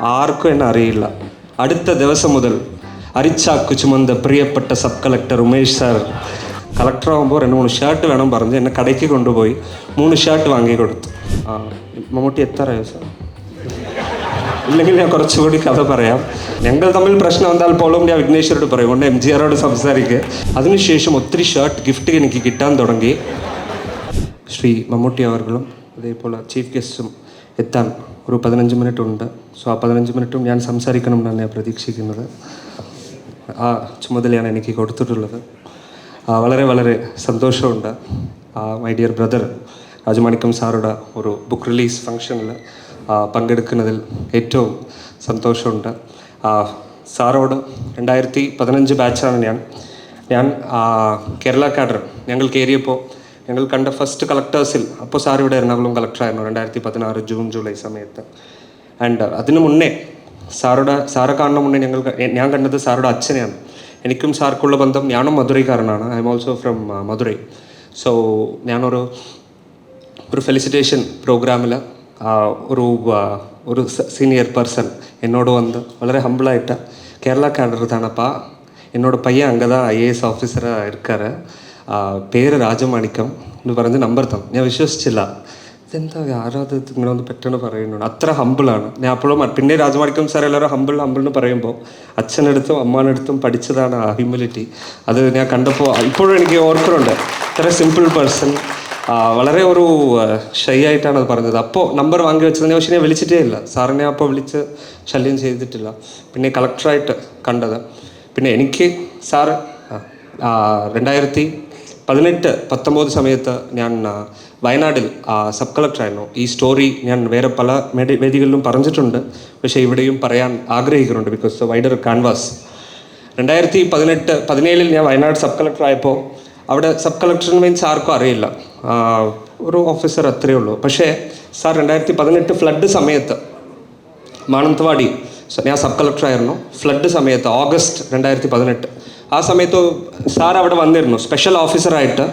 ആർക്കും എന്നെ അറിയില്ല. അടുത്ത ദിവസം മുതൽ അരിച്ചാക്കു ചുമന്ത പ്രിയപ്പെട്ട sub collector Umesh sir. Collector ആകുമ്പോൾ രണ്ട് മൂന്ന് ഷർട്ട് വേണം പറഞ്ഞ് എന്നെ കടയ്ക്ക് കൊണ്ടുപോയി മൂന്ന് ഷർട്ട് വാങ്ങി കൊടുത്തു. ആ മമ്മൂട്ടി എത്രയോ സാർ? ഇല്ലെങ്കിൽ ഞാൻ കുറച്ചുകൂടി കഥ പറയാം. ഞങ്ങൾ തമ്മിൽ പ്രശ്നം എന്താൽ പോലും ഞാൻ വിഘ്നേശ്വരോട് പറയും കൊണ്ട് എം ജി ആറോട് സംസാരിക്കുക അതിനുശേഷം ഒത്തിരി ഷർട്ട് ഗിഫ്റ്റ് എനിക്ക് കിട്ടാൻ തുടങ്ങി. ശ്രീ മമ്മൂട്ടി അവർകളും അതേപോലെ ചീഫ് ഗസ്റ്റും എത്താൻ ഒരു പതിനഞ്ച് മിനിറ്റ് ഉണ്ട്. സോ ആ പതിനഞ്ച് മിനിറ്റും ഞാൻ സംസാരിക്കണം ഞാൻ പ്രതീക്ഷിക്കുന്നത്. ആ ചുമതലയാണ് എനിക്ക് കൊടുത്തിട്ടുള്ളത്. വളരെ വളരെ സന്തോഷമുണ്ട്. മൈ ഡിയർ ബ്രദർ രാജമാണിക്കം സാറുടെ ഒരു ബുക്ക് റിലീസ് ഫംഗ്ഷനിൽ പങ്കെടുക്കുന്നതിൽ ഏറ്റവും സന്തോഷമുണ്ട്. സാറോട് രണ്ടായിരത്തി പതിനഞ്ച് ബാച്ചാണ് ഞാൻ. ഞാൻ കേരള കാഡർ ഞങ്ങൾ കയറിയപ്പോൾ ഞങ്ങൾ കണ്ട ഫസ്റ്റ് കളക്ടേഴ്സിൽ അപ്പോൾ സാർ ഇവിടെ എറണാകുളം കളക്ടറായിരുന്നു രണ്ടായിരത്തി പതിനാറ് ജൂൺ ജൂലൈ സമയത്ത് ആൻഡ് അതിനു മുന്നേ സാറുടെ സാറെ കാണുന്ന മുന്നേ ഞങ്ങൾ ക- ഞാൻ കണ്ടത് സാറുടെ അച്ഛനെയാണ് എനിക്കും സാർക്കുള്ള ബന്ധം ഞാനും മധുരൈക്കാരനാണ് I am also from Madurai so ഞാനൊരു ഒരു ഫെലിസിറ്റേഷൻ പ്രോഗ്രാമിൽ ഒരു ആ, ഒരു സീനിയർ പേഴ്സൺ എന്നോട് വന്ന് വളരെ ഹമ്പിളായിട്ട് കേരള കാഡർ தானப்பா என்னோட பையன் அங்கே தான் ஐஏஎஸ் ஆஃபீஸராக இருக்காரு ആ, പേര് രാജമാണിക്കം എന്ന് പറഞ്ഞ് നമ്പർ തന്നു. ഞാൻ വിശ്വസിച്ചില്ല. ഇതെന്താ ആരാധ ഇങ്ങനെ ഒന്ന് പെട്ടെന്ന് പറയുന്നുണ്ട്. അത്ര ഹമ്പിളാണ് ഞാൻ അപ്പോഴും പിന്നെ രാജമാണിക്കം സാർ എല്ലാവരും ഹമ്പിൾ ഹമ്പിൾ എന്ന് പറയുമ്പോൾ അച്ഛനടുത്തും അമ്മാനടുത്തും പഠിച്ചതാണ് ആ ഹ്യൂമിലിറ്റി അത് ഞാൻ കണ്ടപ്പോൾ ഇപ്പോഴും എനിക്ക് ഓർക്കുന്നുണ്ട്. ഇത്ര സിമ്പിൾ പേഴ്സൺ വളരെ ഒരു ഷൈ ആയിട്ടാണ് അത് പറഞ്ഞത്. അപ്പോൾ നമ്പർ വാങ്ങി വെച്ചതിനെ പക്ഷേ ഞാൻ വിളിച്ചിട്ടേ ഇല്ല. സാറിനെ അപ്പോൾ വിളിച്ച് ശല്യം ചെയ്തിട്ടില്ല. പിന്നെ കളക്ടറായിട്ട് കണ്ടത്. പിന്നെ എനിക്ക് സാറ് രണ്ടായിരത്തി പതിനെട്ട് പത്തൊമ്പത് സമയത്ത് ഞാൻ വയനാടിൽ സബ് കളക്ടറായിരുന്നു ഈ സ്റ്റോറി ഞാൻ വേറെ പല വേദികളിലും പറഞ്ഞിട്ടുണ്ട്. പക്ഷേ ഇവിടെയും പറയാൻ ആഗ്രഹിക്കുന്നുണ്ട് ബിക്കോസ് വൈഡർ കാൻവാസ് രണ്ടായിരത്തി പതിനെട്ട് പതിനേഴിൽ ഞാൻ വയനാട് സബ് കളക്ടറായപ്പോൾ അവിടെ സബ് കളക്ടറിന് മീൻസ് ആർക്കും അറിയില്ല. ഒരു ഓഫീസർ അത്രയേ ഉള്ളൂ. പക്ഷേ സാർ രണ്ടായിരത്തി പതിനെട്ട് ഫ്ലഡ് സമയത്ത് മാനന്തവാടി ഞാൻ സബ് കളക്ടറായിരുന്നു ഫ്ലഡ് സമയത്ത് ഓഗസ്റ്റ് രണ്ടായിരത്തി പതിനെട്ട് ആ സമയത്ത് സാർ അവിടെ വന്നിരുന്നു. സ്പെഷ്യൽ ഓഫീസറായിട്ട്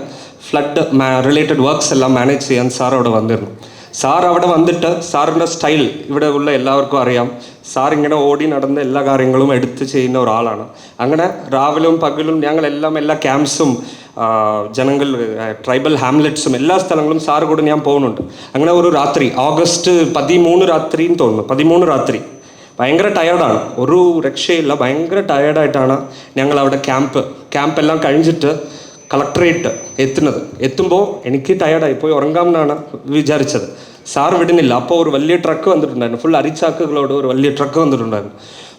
ഫ്ലഡ് റിലേറ്റഡ് വർക്ക്സ് എല്ലാം മാനേജ് ചെയ്യാൻ സാർ അവിടെ വന്നിരുന്നു. സാർ അവിടെ വന്നിട്ട് സാറിന്റെ സ്റ്റൈൽ ഇവിടെ ഉള്ള എല്ലാവർക്കും അറിയാം. സാർ ഇങ്ങനെ ഓടി നടന്ന് എല്ലാ കാര്യങ്ങളും എടുത്ത് ചെയ്യുന്ന ഒരാളാണ്. അങ്ങനെ രാവിലും പകലും ഞങ്ങളെല്ലാം എല്ലാ ക്യാമ്പ്സും ജനങ്ങൾ ട്രൈബൽ ഹാംലെറ്റ്സും എല്ലാ സ്ഥലങ്ങളും സാർ കൂടെ ഞാൻ പോകുന്നുണ്ട്. അങ്ങനെ ഒരു രാത്രി ഓഗസ്റ്റ് പതിമൂന്ന് രാത്രിയും തോന്നുന്നു. പതിമൂന്ന് രാത്രി. ഭയങ്കര ടയേർഡാണ് ഒരു രക്ഷയില്ല. ഭയങ്കര ടയേർഡായിട്ടാണ് ഞങ്ങൾ അവിടെ ക്യാമ്പ് ക്യാമ്പ് എല്ലാം കഴിഞ്ഞിട്ട് കളക്ടറേറ്റ് എത്തുന്നത്. എത്തുമ്പോൾ എനിക്ക് ടയേർഡായി പോയി ഉറങ്ങാമെന്നാണ് വിചാരിച്ചത്. സാർ വിടുന്നില്ല. അപ്പോൾ ഒരു വലിയ ട്രക്ക് വന്നിട്ടുണ്ടായിരുന്നു. ഫുൾ അരിച്ചാക്കുകളോട് ഒരു വലിയ ട്രക്ക് വന്നിട്ടുണ്ടായിരുന്നു.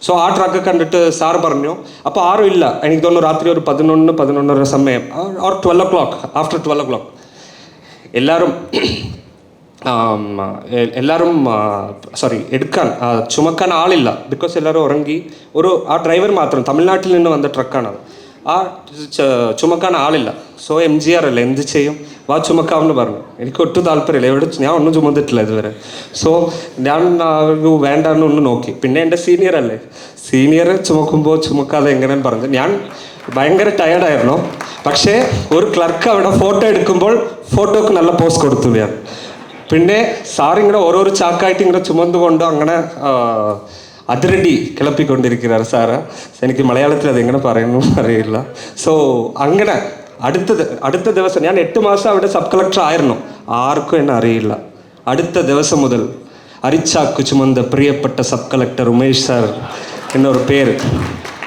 സോ ആ ട്രക്ക് കണ്ടിട്ട് സാർ പറഞ്ഞു അപ്പോൾ ആരും ഇല്ല. എനിക്ക് തോന്നുന്നു രാത്രി ഒരു പതിനൊന്ന് പതിനൊന്നര സമയം. Or twelve o'clock after twelve o'clock എല്ലാവരും എല്ലാവരും സോറി എടുക്കാൻ ചുമക്കാൻ ആളില്ല. ബിക്കോസ് എല്ലാവരും ഉറങ്ങി ഒരു ആ ഡ്രൈവർ മാത്രം തമിഴ്നാട്ടിൽ നിന്ന് വന്ന ട്രക്കാണത് ആ ചുമക്കാൻ ആളില്ല. സോ എം ജി ആർ അല്ലേ എന്ത് ചെയ്യും? വാ ചുമക്കാമെന്ന് പറഞ്ഞു. എനിക്ക് ഒട്ടും താല്പര്യമില്ല. എവിടെ ഞാൻ ഒന്നും ചുമന്നിട്ടില്ല ഇതുവരെ. സോ ഞാൻ ഒരു വേണ്ടാന്ന് ഒന്ന് നോക്കി. പിന്നെ എന്റെ സീനിയർ അല്ലേ? സീനിയർ ചുമക്കുമ്പോൾ ചുമക്കാതെ എങ്ങനെയെന്ന് പറഞ്ഞു. ഞാൻ ഭയങ്കര ടയർഡായിരുന്നു പക്ഷേ ഒരു ക്ലർക്ക് അവിടെ ഫോട്ടോ എടുക്കുമ്പോൾ ഫോട്ടോക്ക് നല്ല പോസ് കൊടുത്തു ഞാൻ. പിന്നെ സാർ ഇങ്ങനെ ഓരോരോ ചാക്കായിട്ട് ഇങ്ങനെ ചുമന്നുകൊണ്ട് അങ്ങനെ അതിരടി കിളപ്പിക്കൊണ്ടിരിക്കുന്നത് സാറ്. എനിക്ക് മലയാളത്തിൽ അത് എങ്ങനെ പറയുന്നു അറിയില്ല. സോ അങ്ങനെ അടുത്ത അടുത്ത ദിവസം ഞാൻ എട്ട് മാസം അവിടെ സബ് കളക്ടർ ആയിരുന്നു. ആർക്കും എന്നെ അറിയില്ല. അടുത്ത ദിവസം മുതൽ അരിച്ചാക്കു ചുമந்த പ്രിയപ്പെട്ട സബ് കളക്ടർ ഉമേഷ് സാർ എന്നൊരു പേര്.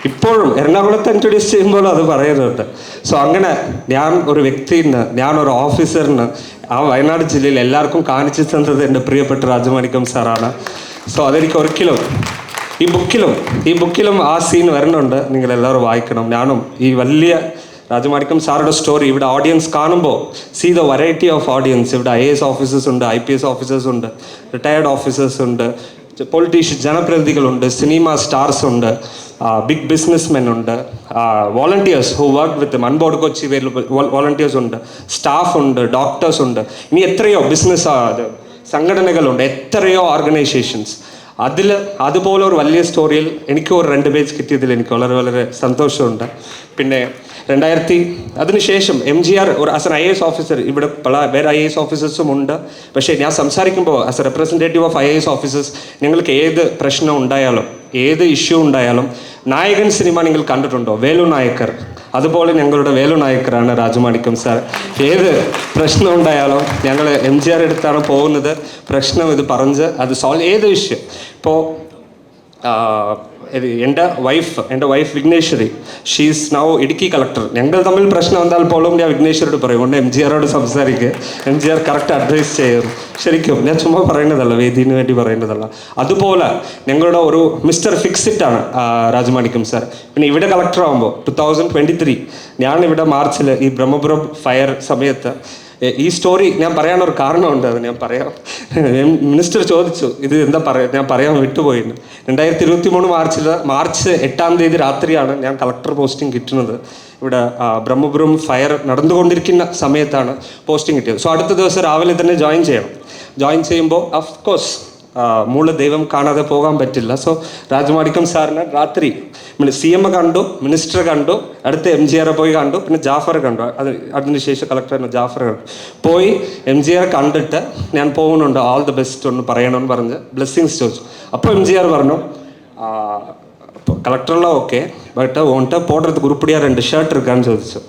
ഇപ്പോഴും എറണാകുളത്ത് ഇൻട്രൊഡ്യൂസ് ചെയ്യുമ്പോൾ അത് പറയുന്നുണ്ട്. സോ അങ്ങനെ ഞാൻ ഒരു വ്യക്തിന്ന് ഞാൻ ഒരു ഓഫീസറിന് ആ വയനാട് ജില്ലയിൽ എല്ലാവർക്കും കാണിച്ചു തന്നത് എന്റെ പ്രിയപ്പെട്ട രാജമാണിക്കം സാറാണ്. സോ അതെനിക്ക് ഒരിക്കലും ഈ ബുക്കിലും ഈ ബുക്കിലും ആ സീൻ വരുന്നുണ്ട്. നിങ്ങൾ എല്ലാവരും വായിക്കണം. ഞാനും ഈ വലിയ രാജമാണിക്കം സാറുടെ സ്റ്റോറി ഇവിടെ ഓഡിയൻസ് കാണുമ്പോൾ see the variety of audience ഇവിടെ ഐ എസ് ഓഫീസേഴ്സ് ഉണ്ട് ഐ പി എസ് ഓഫീസേഴ്സ് ഉണ്ട് റിട്ടയർഡ് ഓഫീസേഴ്സ് ഉണ്ട് പൊളിറ്റീഷ്യൻ ജനപ്രതിനിധികളുണ്ട് സിനിമ സ്റ്റാർസ് ഉണ്ട് ബിഗ് ബിസിനസ് മെൻ ഉണ്ട് volunteers who work with Anbodu Kochi volunteers ഉണ്ട് സ്റ്റാഫ് ഉണ്ട് ഡോക്ടേഴ്സ് ഉണ്ട്. ഇനി എത്രയോ ബിസിനസ് സംഘടനകളുണ്ട് എത്രയോ ഓർഗനൈസേഷൻസ് അതിൽ അതുപോലെ ഒരു വലിയ സ്റ്റോറിയിൽ എനിക്ക് ഒരു രണ്ട് പേജ് കിട്ടിയതിൽ എനിക്ക് വളരെ വളരെ സന്തോഷമുണ്ട്. പിന്നെ രണ്ടായിരത്തി അതിനുശേഷം എം ജി ആർ ഒരു എൻ ഐ എസ് ഓഫീസർ ഇവിടെ പല വേറെ ഐ എസ് ഓഫീസേഴ്സും ഉണ്ട്. പക്ഷേ ഞാൻ സംസാരിക്കുമ്പോൾ as a representative of I S officers നിങ്ങൾക്ക് ഏത് പ്രശ്നം ഉണ്ടായാലും ഏത് ഇഷ്യൂ ഉണ്ടായാലും നായകൻ സിനിമ നിങ്ങൾ കണ്ടിട്ടുണ്ടോ? വേലു നായക്കർ. അതുപോലെ ഞങ്ങളുടെ വേലു നായക്കറാണ് രാജമാണിക്കം സാർ ഏത് പ്രശ്നം ഉണ്ടായാലും ഞങ്ങൾ എം ജി ആർ എടുത്താണ് പോകുന്നത്. പ്രശ്നം ഇത് പറഞ്ഞ് അത് സോൾവ് ഏത് ഇഷ്യൂ ഇപ്പോൾ എന്റെ വൈഫ് എന്റെ wife Vigneshwari she's now Idukki collector ഞങ്ങൾ തമ്മിൽ പ്രശ്നം വന്നാൽ പോലും ഞാൻ വിഘ്നേശ്വരോട് പറയും കൊണ്ട് എം ജി ആറോട് സംസാരിക്കുക M G R correct advise ചെയ്യും ശരിക്കും ഞാൻ ചുമ്മാ പറയുന്നതല്ല വേദിന് വേണ്ടി പറയുന്നതല്ല. അതുപോലെ ഞങ്ങളുടെ ഒരു മിസ്റ്റർ ഫിക്സിറ്റ് ആണ് രാജമാണിക്കും സാർ പിന്നെ ഇവിടെ കളക്ടർ ആകുമ്പോൾ ടു തൗസൻഡ് ട്വന്റി ത്രീ ഞാൻ ഇവിടെ മാർച്ചിൽ ഈ ബ്രഹ്മപുരം ഫയർ സമയത്ത് ഈ സ്റ്റോറി ഞാൻ പറയാനൊരു കാരണമുണ്ട് അത് ഞാൻ പറയാം. മിനിസ്റ്റർ ചോദിച്ചു ഇത് എന്താ പറയാ ഞാൻ പറയാൻ വിട്ടുപോയിന്ന്. രണ്ടായിരത്തി ഇരുപത്തി മൂന്ന് മാർച്ചിൽ മാർച്ച് എട്ടാം തീയതി രാത്രിയാണ് ഞാൻ കളക്ടർ പോസ്റ്റിംഗ് കിട്ടുന്നത്. ഇവിടെ ബ്രഹ്മപുരം ഫയർ നടന്നുകൊണ്ടിരിക്കുന്ന സമയത്താണ് പോസ്റ്റിംഗ് കിട്ടിയത്. സോ അടുത്ത ദിവസം രാവിലെ തന്നെ ജോയിൻ ചെയ്യണം. ജോയിൻ ചെയ്യുമ്പോൾ ഓഫ് കോഴ്സ് മൂൾ ദൈവം കാണാതെ പോകാൻ പറ്റില്ല സോ രാജമാണിക്കം സാറിന് രാത്രി സി എം കണ്ടു മിനിസ്റ്റർ കണ്ടു അടുത്ത എം ജി ആറെ പോയി കണ്ടു പിന്നെ ജാഫർ കണ്ടു അത് അതിനുശേഷം തന്നെ ജാഫർ കണ്ടു പോയി എം ജി ആർ കണ്ടിട്ട് ഞാൻ പോകുന്നുണ്ട് ആൾ ദി ബെസ്റ്റ് ഒന്ന് പറയണമെന്ന് പറഞ്ഞ് ബ്ലെസ്സിങ്സ് ചോദിച്ചു അപ്പോൾ എം ജി ആർ പറഞ്ഞു കളക്ടറെല്ലാം ഓക്കെ ബട്ട് ഓൺട്ട് പോടുறது ഉരുപ്പടിയാ രണ്ട് ഷർട്ട് എടുക്കാമെന്ന് ചോദിച്ചു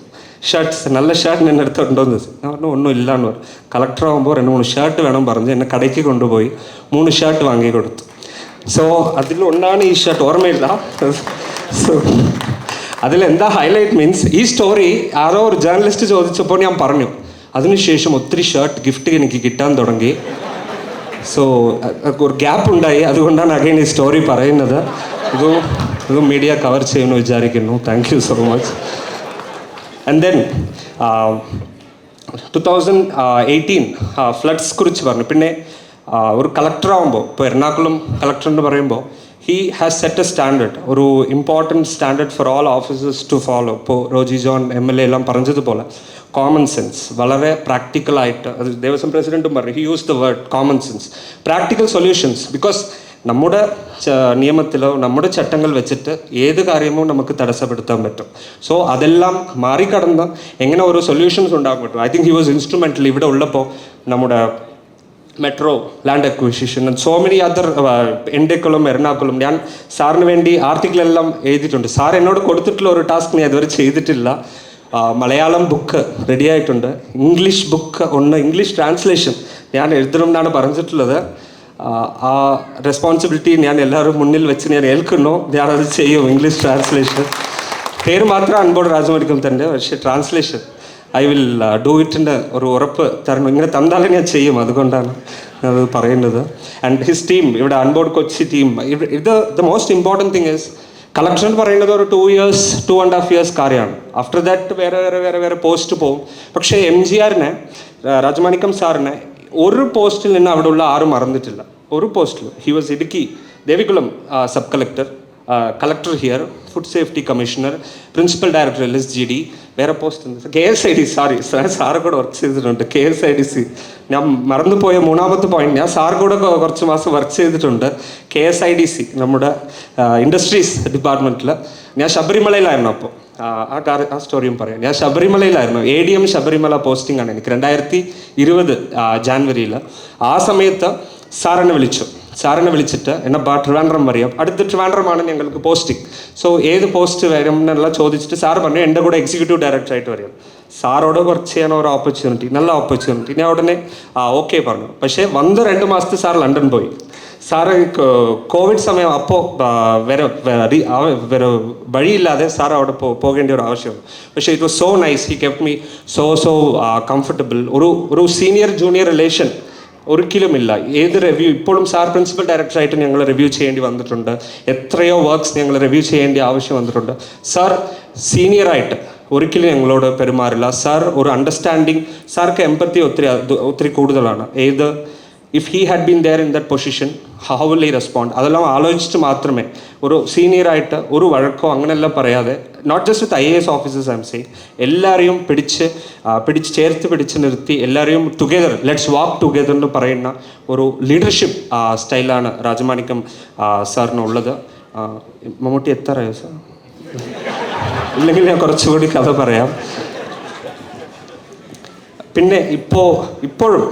ഷർട്ട്സ് നല്ല ഷർട്ട് എന്നെ ഉണ്ടോയെന്ന് ചോദിച്ചു ഞാൻ പറഞ്ഞു ഒന്നും ഇല്ലാന്ന് പറഞ്ഞു. കളക്ടർ ആകുമ്പോൾ രണ്ട് മൂന്ന് ഷർട്ട് വേണം പറഞ്ഞ് എന്നെ കടയ്ക്ക് കൊണ്ടുപോയി മൂന്ന് ഷർട്ട് വാങ്ങി കൊടുത്തു. സോ അതിലൊന്നാണ് ഈ ഷർട്ട്. ഓർമ്മയില്ല? സോ അതിലെന്താ ഹൈലൈറ്റ് മീൻസ് ഈ സ്റ്റോറി ആരോ ഒരു ജേർണലിസ്റ്റ് ചോദിച്ചപ്പോൾ ഞാൻ പറഞ്ഞു അതിനുശേഷം ഒത്തിരി ഷർട്ട് ഗിഫ്റ്റ് എനിക്ക് കിട്ടാൻ തുടങ്ങി. സോ ഒരു ഗ്യാപ്പ് ഉണ്ടായി. അതുകൊണ്ടാണ് അഗൈൻ ഈ സ്റ്റോറി പറയുന്നത്. ഇത് ഇത് മീഡിയ കവർ ചെയ്യുമെന്ന് വിചാരിക്കുന്നു. Thank you so much and then two thousand eighteen floods കുറിച്ച് പറഞ്ഞു. പിന്നെ ആ, ഒരു കളക്ടർ ആകുമ്പോൾ ഇപ്പോൾ എറണാകുളം കളക്ടർ എന്ന് പറയുമ്പോൾ he has set a standard ഒരു important standard for all officers to follow ഇപ്പോൾ Roji John M L A എല്ലാം പറഞ്ഞതുപോലെ കോമൺ സെൻസ് വളരെ പ്രാക്ടിക്കലായിട്ട് അത് ദേവസ്വം പ്രസിഡന്റും പറഞ്ഞു he use the word common sense practical solutions because നമ്മുടെ നിയമത്തിലോ നമ്മുടെ ചട്ടങ്ങൾ വെച്ചിട്ട് ഏത് കാര്യമോ നമുക്ക് തടസ്സപ്പെടുത്താൻ പറ്റും. സോ അതെല്ലാം മാറിക്കടന്ന് എങ്ങനെ ഓരോ സൊല്യൂഷൻസ് ഉണ്ടാകാൻ പറ്റും? I think he was instrumental ഇവിടെ ഉള്ളപ്പോൾ നമ്മുടെ metro land acquisition and so many other എന്റെക്കുളം Ernakulam ഞാൻ സാറിന് വേണ്ടി ആർട്ടിക്കിളെല്ലാം എഴുതിയിട്ടുണ്ട്. സാർ എന്നോട് കൊടുത്തിട്ടുള്ള ഒരു ടാസ്ക് ഞാൻ ഇതുവരെ ചെയ്തിട്ടില്ല. മലയാളം ബുക്ക് റെഡി ആയിട്ടുണ്ട്. ഇംഗ്ലീഷ് ബുക്ക് ഒന്ന് ഇംഗ്ലീഷ് ട്രാൻസ്ലേഷൻ ഞാൻ എഴുതണം എന്നാണ് പറഞ്ഞിട്ടുള്ളത്. ആ, റെസ്പോൺസിബിലിറ്റി ഞാൻ എല്ലാവരും മുന്നിൽ വെച്ച് ഞാൻ ഏൽക്കുന്നു. ഞാനത് ചെയ്യും ഇംഗ്ലീഷ് ട്രാൻസ്ലേഷൻ പേര് മാത്രം അൻപോട് രാജമരിക്കും തന്നെ പക്ഷേ ട്രാൻസ്ലേഷൻ ഐ വിൽ ഡൂ ഇറ്റിന്റെ ഒരു ഉറപ്പ് തരണം. ഇങ്ങനെ തന്നാലും ഞാൻ ചെയ്യും അതുകൊണ്ടാണ് അത് പറയുന്നത്. ആൻഡ് ഹിസ് ടീം ഇവിടെ അൺബോർഡ് കൊച്ചി ടീം ഇത് the most important thing is collection എന്ന് പറയുന്നത് ഒരു two years two and half years കാര്യമാണ് ആഫ്റ്റർ ദാറ്റ് വേറെ വേറെ വേറെ വേറെ പോസ്റ്റ് പോകും. പക്ഷേ എം ജി ആറിനെ രാജമാണിക്കം സാറിനെ ഒരു പോസ്റ്റിൽ നിന്ന് അവിടെ ഉള്ള ആരും മറന്നിട്ടില്ല. ഒരു പോസ്റ്റിൽ he was Idukki Devikulam sub collector collector here food safety commissioner principal director L S G D വേറെ പോസ്റ്റ് ഉണ്ട്. K S I D sorry sir കൂടെ വർക്ക് ചെയ്തിട്ടുണ്ട്. K S I D C ഞാൻ മറന്നുപോയ മൂന്നാമത്തെ പോയിന്റ് ഞാൻ sir കൂടെ കുറച്ച് മാസം വർക്ക് ചെയ്തിട്ടുണ്ട്. K S I D C നമ്മുടെ ഇൻഡസ്ട്രീസ് ഡിപ്പാർട്ട്മെന്റിൽ ഞാൻ ശബരിമലയിലായിരുന്നു അപ്പോൾ ആ ആ സ്റ്റോറിയും പറയാം. ഞാൻ ശബരിമലയിലായിരുന്നു. A D M Sabarimala posting ആണ് എനിക്ക്. രണ്ടായിരത്തി ഇരുപത് ജാനുവരിയിൽ ആ സമയത്ത് സാറിനെ വിളിച്ചു. സാറിനെ വിളിച്ചിട്ട് എന്നെ ട്രിവാൻഡ്രം പറയാം അടുത്ത ട്രിവാൻഡ്രമാണ് ഞങ്ങൾക്ക് പോസ്റ്റിംഗ് സോ ഏത് പോസ്റ്റ് വരും എന്നുള്ള ചോദിച്ചിട്ട് സാർ പറഞ്ഞു എന്റെ കൂടെ എക്സിക്യൂട്ടീവ് ഡയറക്ടർ ആയിട്ട് വരും. സാറോട് വർക്ക് ചെയ്യാൻ ഒരു ഓപ്പർച്യൂണിറ്റി നല്ല ഓപ്പർച്യൂണിറ്റി ഞാൻ ഉടനെ ആ ഓക്കെ പറഞ്ഞു. പക്ഷേ വന്ന് രണ്ട് മാസത്തെ സാർ ലണ്ടൻ പോയി. സാറ് കോവിഡ് സമയം അപ്പോൾ വേറെ വേറെ വഴിയില്ലാതെ സാർ അവിടെ പോകേണ്ട ഒരു ആവശ്യം പക്ഷേ it was so nice he kept me so so comfortable ഒരു ഒരു സീനിയർ ജൂനിയർ റിലേഷൻ ഒരിക്കലുമില്ല. ഏത് റിവ്യൂ ഇപ്പോഴും സാർ പ്രിൻസിപ്പൽ ഡയറക്ടറായിട്ട് ഞങ്ങൾ റിവ്യൂ ചെയ്യേണ്ടി വന്നിട്ടുണ്ട്. എത്രയോ വർക്ക്സ് ഞങ്ങൾ റിവ്യൂ ചെയ്യേണ്ട ആവശ്യം വന്നിട്ടുണ്ട്. സാർ സീനിയറായിട്ട് ഒരിക്കലും ഞങ്ങളോട് പെരുമാറില്ല. സാർ ഒരു അണ്ടർസ്റ്റാൻഡിങ് സാർക്ക് എമ്പത്തി ഒത്തിരി ഒത്തിരി കൂടുതലാണ്. ഏത് if he had been there in that position how will he respond അതെല്ലാം ആലോചിച്ചിട്ട് മാത്രമേ ഒരു സീനിയറായിട്ട് ഒരു വഴക്കോ അങ്ങനെയെല്ലാം പറയാതെ not just with I A S officers I'm say എല്ലാവരെയും പിടിച്ച് പിടിച്ച് ചേർത്ത് പിടിച്ച് നിർത്തി എല്ലാവരെയും ടുഗെദർ ലെറ്റ്സ് വാക്ക് ടുഗെദർ എന്ന് പറയുന്ന ഒരു ലീഡർഷിപ്പ് സ്റ്റൈലാണ് രാജമാണിക്കം സാറിനുള്ളത്. മമ്മൂട്ടി എത്ര സാർ ഇല്ലെങ്കിൽ ഞാൻ കുറച്ചുകൂടി കഥ പറയാം. പിന്നെ ഇപ്പോൾ ഇപ്പോഴും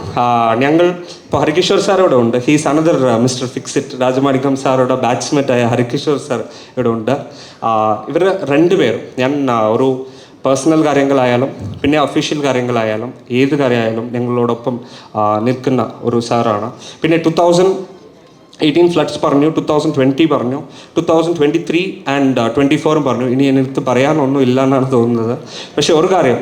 ഞങ്ങൾ ഇപ്പോൾ ഹരികിഷോർ സാറോടെ ഉണ്ട്. He's another mister fixit Rajamanickam സാറോടെ ബാറ്റ്സ്മെറ്റായ ഹരികിഷോർ സാർ ഇവിടെ ഉണ്ട് ഇവർ രണ്ടുപേരും ഞാൻ ഒരു പേഴ്സണൽ കാര്യങ്ങളായാലും പിന്നെ ഒഫീഷ്യൽ കാര്യങ്ങളായാലും ഏത് കാര്യമായാലും ഞങ്ങളോടൊപ്പം നിൽക്കുന്ന ഒരു സാറാണ്. പിന്നെ ടു തൗസൻഡ് എയ്റ്റീൻ ഫ്ലഡ്സ് പറഞ്ഞു ടു തൗസൻഡ് ട്വന്റി പറഞ്ഞു two thousand twenty three and twenty ഫോറും പറഞ്ഞു. ഇനി എനിക്ക് പറയാനൊന്നും ഇല്ല എന്നാണ് തോന്നുന്നത്. പക്ഷേ ഒരു കാര്യം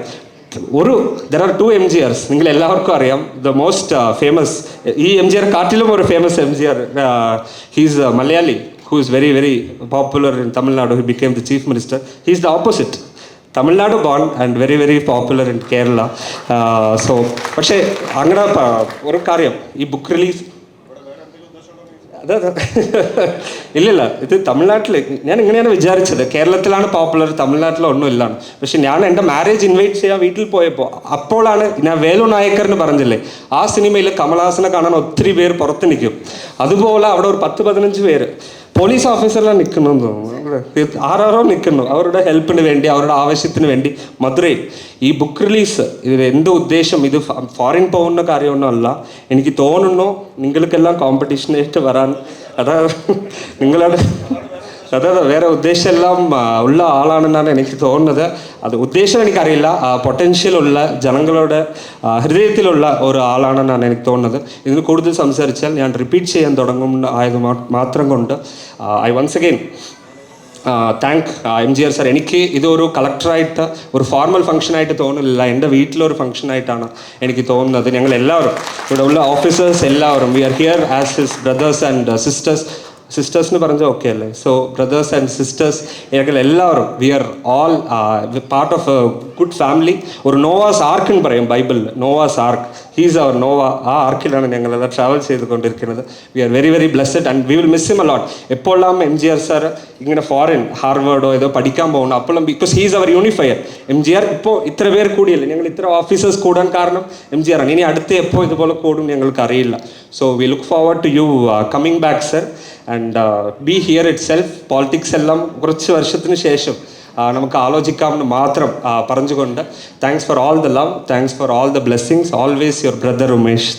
ഒരു there are two M G Rs നിങ്ങൾ എല്ലാവർക്കും അറിയാം. ദ മോസ്റ്റ് ഫേമസ് ഈ എം ജി ആർ കാട്ടിലും ഒരു famous M G R he's Malayali who is very very popular in Tamil Nadu who became the chief minister he's the opposite Tamil Nadu born and very very popular in Kerala so പക്ഷേ അങ്ങനെ പ- ഒരു കാര്യം. ഈ book release അതെ അതെ ഇല്ലില്ല ഇത് തമിഴ്നാട്ടിൽ ഞാൻ ഇങ്ങനെയാണ് വിചാരിച്ചത്. കേരളത്തിലാണ് പോപ്പുലർ തമിഴ്നാട്ടിൽ ഒന്നും ഇല്ലാണ്. പക്ഷെ ഞാൻ എന്റെ മാരേജ് ഇൻവൈറ്റ് ചെയ്യാൻ വീട്ടിൽ പോയപ്പോൾ അപ്പോഴാണ് ഞാൻ വേലു നായക്കറിന് പറഞ്ഞില്ലേ ആ സിനിമയിൽ കമൽഹാസനെ കാണാൻ ഒത്തിരി പേര് പുറത്ത് നിൽക്കും. അതുപോലെ അവിടെ ഒരു പത്ത് പതിനഞ്ച് പേര്. പോലീസ് ഓഫീസറെല്ലാം എന്ന് തോന്നുന്നു. ആരാറോ നിൽക്കുന്നു അവരുടെ ഹെൽപ്പിന് വേണ്ടി അവരുടെ ആവശ്യത്തിന് വേണ്ടി. മധുരയിൽ ഈ ബുക്ക് റിലീസ് ഇത് എന്ത് ഉദ്ദേശം? ഇത് ഫോറിൻ പോകുന്ന കാര്യമൊന്നും അല്ല. എനിക്ക് തോന്നുന്നു നിങ്ങൾക്കെല്ലാം കോമ്പറ്റീഷനായിട്ട് വരാൻ അതാ നിങ്ങളുടെ അതെ അതെ വേറെ ഉദ്ദേശമെല്ലാം ഉള്ള ആളാണെന്നാണ് എനിക്ക് തോന്നുന്നത്. അത് ഉദ്ദേശം എനിക്കറിയില്ല. പൊട്ടൻഷ്യൽ ഉള്ള ജനങ്ങളുടെ ഹൃദയത്തിലുള്ള ഒരു ആളാണെന്നാണ് എനിക്ക് തോന്നുന്നത്. ഇതിന് കൂടുതൽ സംസാരിച്ചാൽ ഞാൻ റിപ്പീറ്റ് ചെയ്യാൻ തുടങ്ങും ആയത് മാത്രം കൊണ്ട് I once again thank M G R sir എനിക്ക് ഇതൊരു കളക്ടറായിട്ട് ഒരു ഫോർമൽ ഫംഗ്ഷനായിട്ട് തോന്നുന്നില്ല. എന്റെ വീട്ടിലൊരു ഫംഗ്ഷനായിട്ടാണ് എനിക്ക് തോന്നുന്നത്. ഞങ്ങൾ എല്ലാവരും ഇവിടെ ഉള്ള ഓഫീസേഴ്സ് എല്ലാവരും we are here as his brothers and sisters സിസ്റ്റേഴ്സിന് പറഞ്ഞാൽ ഓക്കെ അല്ലേ? സോ ബ്രദേഴ്സ് ആൻഡ് സിസ്റ്റേഴ്സ് ഞങ്ങൾ എല്ലാവരും we are all part of a good family ഒരു നോവാസ് ആർക്ക് എന്ന് പറയും ബൈബിളിൽ Noah's ark he's our Noah ആ ആർക്കിലാണ് ഞങ്ങളെല്ലാം ട്രാവൽ ചെയ്തുകൊണ്ടിരിക്കുന്നത്. We are very very blessed and we will miss him a lot എപ്പോഴെല്ലാം എം ജി ആർ സാർ ഇങ്ങനെ ഫോറിൻ ഹാർവേഡോ ഏതോ പഠിക്കാൻ പോകണം അപ്പോഴും because he's our unifier M G R ഇപ്പോൾ ഇത്ര പേർ കൂടിയല്ലേ? ഞങ്ങൾ ഇത്ര ഓഫീസേഴ്സ് കൂടാൻ കാരണം എം ജി ആർ ആണ്. ഇനി അടുത്ത് എപ്പോൾ ഇതുപോലെ കൂടും ഞങ്ങൾക്ക് അറിയില്ല. So we look forward to you coming back sir and be here itself politics എല്ലാം കുറച്ച് വർഷത്തിന് ശേഷം നമുക്ക് ആലോചിക്കാമെന്ന് മാത്രം ആ, പറഞ്ഞുകൊണ്ട്. Thanks for all the love thanks for all the blessings always your brother Umesh